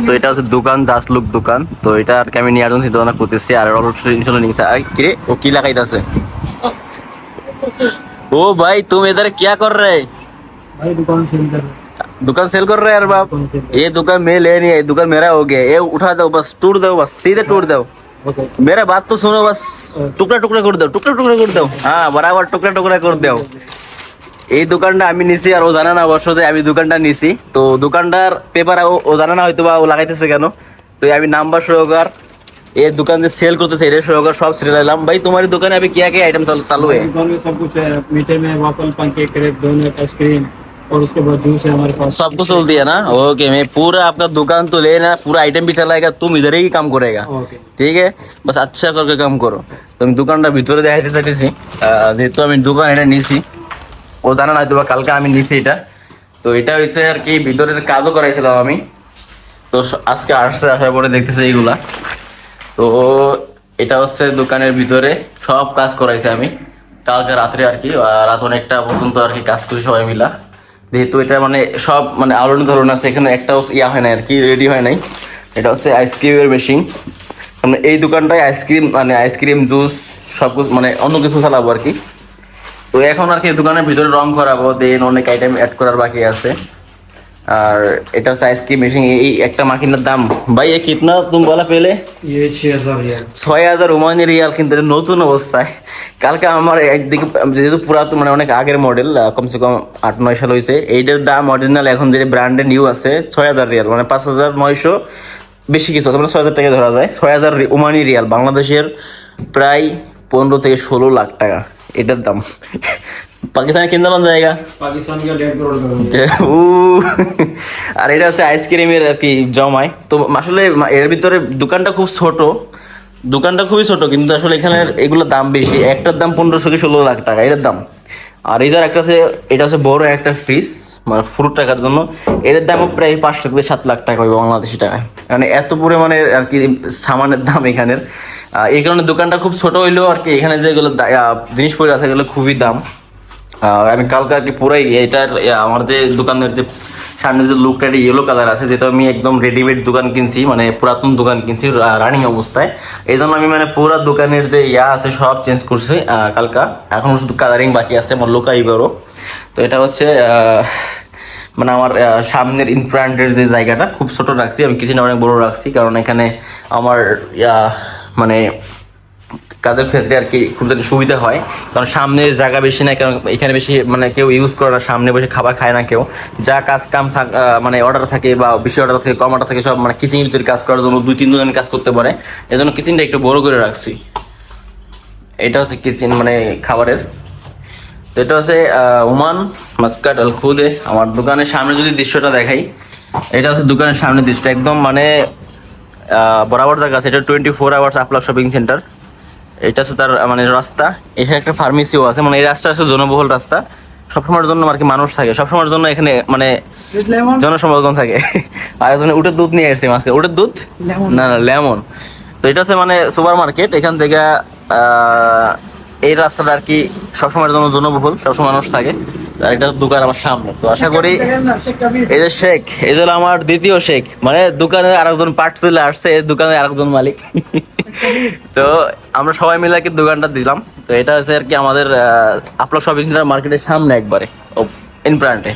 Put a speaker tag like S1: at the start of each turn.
S1: তো এটা হচ্ছে দোকান জাস্ট লুক দোকান তো এটা আর কি আমি নিয়ে আসুন চিন্তা ভাবনা করতেছি আর অলরেডি ইনশাল্লাহ নিয়েছে আই কিরে ও কি লাগাইতেছে ओ भाई तुम इधर क्या कर रहे
S2: भाई दुकान सेल कर
S1: दुकान सेल कर रहे हैं यार बाप
S2: दुकान सेल
S1: ये दुकान मैं ले नहीं है दुकान मेरा हो गया ये उठा दो बस टूट दो बस सीधे टूट दो
S2: ओके
S1: मेरा बात तो सुनो बस টুকরা টুকরা করে দাও টুকরা টুকরা করে দাও হ্যাঁ বরাবর টুকরা টুকরা করে দাও এই দোকানটা আমি নিছি আর ও জানে না অবশ্য যে আমি দোকানটা নিছি তো দোকানটার পেপার ও জানে না হয়তো বা ও লাগাইতেছে কেন তো আমি নাম্বার সহকার ये दुकान से सेल करते से সহকার সব সিরিয়াল লাম ভাই তোমার दुकान अभी क्या क्या आइटम चालू है
S2: दुकान में सब कुछ है मीठे में वाफल पंखे क्रेप डोनट आइसक्रीम और उसके बाद जूस है हमारे पास
S1: सब कुछ चल दिया ना ओके मैं पूरा आपका दुकान तो लेना पूरा आइटम भी चलाएगा तुम इधर ही काम करेगा
S2: ओके
S1: ঠিক আছে বাস আচ্ছা করে কাম করো তো আমি দোকানটা ভিতরে দেখাইতে চাইতেছি আহ, যেহেতু আমি দোকান এটা নিছি ও জানা না হয়তো কালকে আমি নিছি এটা। তো এটা হয়েছে আর কি, ভিতরের কাজও করাইছিলাম আমি। তো আজকে আসছে, আসার পরে দেখতেছি এইগুলা। তো এটা হচ্ছে দোকানের ভিতরে সব কাজ করাইছে আমি। কালকে রাত্রে আর কি রাত অনেকটা পর্যন্ত আর কি কাজ করি সবাই মিলা। যেহেতু এটা মানে সব মানে আলোড়ন ধরুন আছে, এখানে একটাও ইয়া হয় নাই আর কি রেডি হয় নাই। এটা হচ্ছে আইসক্রিমের মেশিন মানে এই দোকানটায় আইসক্রিম মানে আইসক্রিম জুস সব কিছু মানে অন্য কিছু চালাবো আর কি। তো এখন আর কি দোকানের ভিতরে রং করাবো দেন অনেক আইটেম অ্যাড করার বাকি আছে। আর এটা হচ্ছে আইসক্রিম মেশিন এই একটা মাকিনার দাম। ভাই এ কিতনা তুমি বলা পেলে? ছয় হাজার ওমানি রিয়াল কিন্তু নতুন অবস্থায়। কালকে আমার একদিকে যেহেতু পুরাতন মানে অনেক আগের মডেল কমসে কম আট নয় সাল হয়েছে এইটার দাম অরিজিনাল এখন যে ব্র্যান্ডে নিউ আছে ছয় হাজার রিয়াল মানে পাঁচ হাজার নয়শো বেশি কিছু মানে ছয় হাজার টাকা ধরা যায়। ছয় হাজার ওমানি রিয়াল বাংলাদেশের প্রায় পনেরো থেকে ষোলো লাখ টাকা। এটার দাম। পাকিস্তানে কিনতে মান জায়গা পাকিস্তান আর এটা হচ্ছে আইসক্রিমের আর কি জমায়। তো আসলে এর ভিতরে দোকানটা খুব ছোট। দোকানটা খুবই ছোট কিন্তু আসলে এখানে এগুলোর দাম বেশি। একটার দাম পনেরোশো কি ষোলো লাখ টাকা এটার দাম। আর এটার একটা আছে এটা হচ্ছে বড় একটা ফ্রিজ মানে ফ্রুট টাকার জন্য। এর দামও প্রায় পাঁচশো থেকে সাত লাখ টাকা হবে বাংলাদেশি টাকায়। মানে এত পরিমাণে আর কি সামানের দাম এখানের। এই কারণে দোকানটা খুব ছোট হইলেও আর কি এখানে যেগুলো দা- আহ, জিনিস পড়ে আছে এগুলো খুবই দাম। আমি কালকে আর কি পুরাই এটার আমার যে দোকানের যে সামনে যে লুকটা একটা ইয়েলো কালার আছে যেটা আমি একদম রেডিমেড দোকান কিনছি মানে পুরাতন দোকান কিনছি রানিং অবস্থায়। এই জন্য আমি মানে পুরো দোকানের যে ইয়া আছে সব চেঞ্জ করছি কালকা। এখন শুধু কালারিং বাকি আছে আমার লোকাই বেরো তো এটা হচ্ছে মানে আমার সামনের ইনফ্রান্টের যে জায়গাটা খুব ছোট রাখছি আমি কিচেনে অনেক বড় রাখছি কারণ এখানে আমার মানে কাজের ক্ষেত্রে আর কি খুব যাতে সুবিধা হয়, কারণ সামনে জায়গা বেশি না কারণ এখানে বেশি মানে কেউ ইউজ করে না, সামনে বসে খাবার খায় না কেউ। যা কাজ কাম থাক মানে অর্ডার থাকে বা বেশি অর্ডার থাকে, কম অর্ডার থাকে, সব মানে কিচেনের ভিতরে কাজ করার জন্য দুই তিনজন কাজ করতে পারে। এজন্য কিচেনটা একটু বড় করে রাখছি। এটা হচ্ছে কিচেন মানে খাবারের। তো এটা হচ্ছে ওমান মাস্কাট আল খুদে আমার দোকানের সামনে যদি দৃশ্যটা দেখাই, এটা হচ্ছে দোকানের সামনে দৃশ্য একদম মানে বরাবর জায়গা আছে। এটা টোয়েন্টি ফোর আওয়ার্স আপলাক শপিং সেন্টার এটা হচ্ছে তার মানে রাস্তা। এখানে একটা ফার্মেসিও আছে। মানে এই রাস্তা আছে জনবহুল রাস্তা। সবসময়ের জন্য আর কি মানুষ থাকে। সবসময়ের জন্য এখানে মানে জনসমাগম থাকে। আর একজনে উটের দুধ নিয়ে এসেছে মাঝখানে। উটের দুধ? না না লেমন। তো এটা হচ্ছে মানে সুপার মার্কেট এখান থেকে এই রাস্তাটা আর কি সবসময়ের জন্য জনবহুল সবসময় মানুষ থাকে। আর একটা দোকান আমার সামনে। তো আশা করি এই যে শেখ এই যে আমার দ্বিতীয় শেখ। মানে দোকানে আরেকজন পার্ট চলে আসছে এই দোকানে আরেকজন মালিক। তো আমরা সবাই মিলে আর কি দোকানটা দিলাম। তো এটা হচ্ছে আর কি আমাদের আপলো শপিং সেন্টার মার্কেটের সামনে একবারে ইন প্রান্টে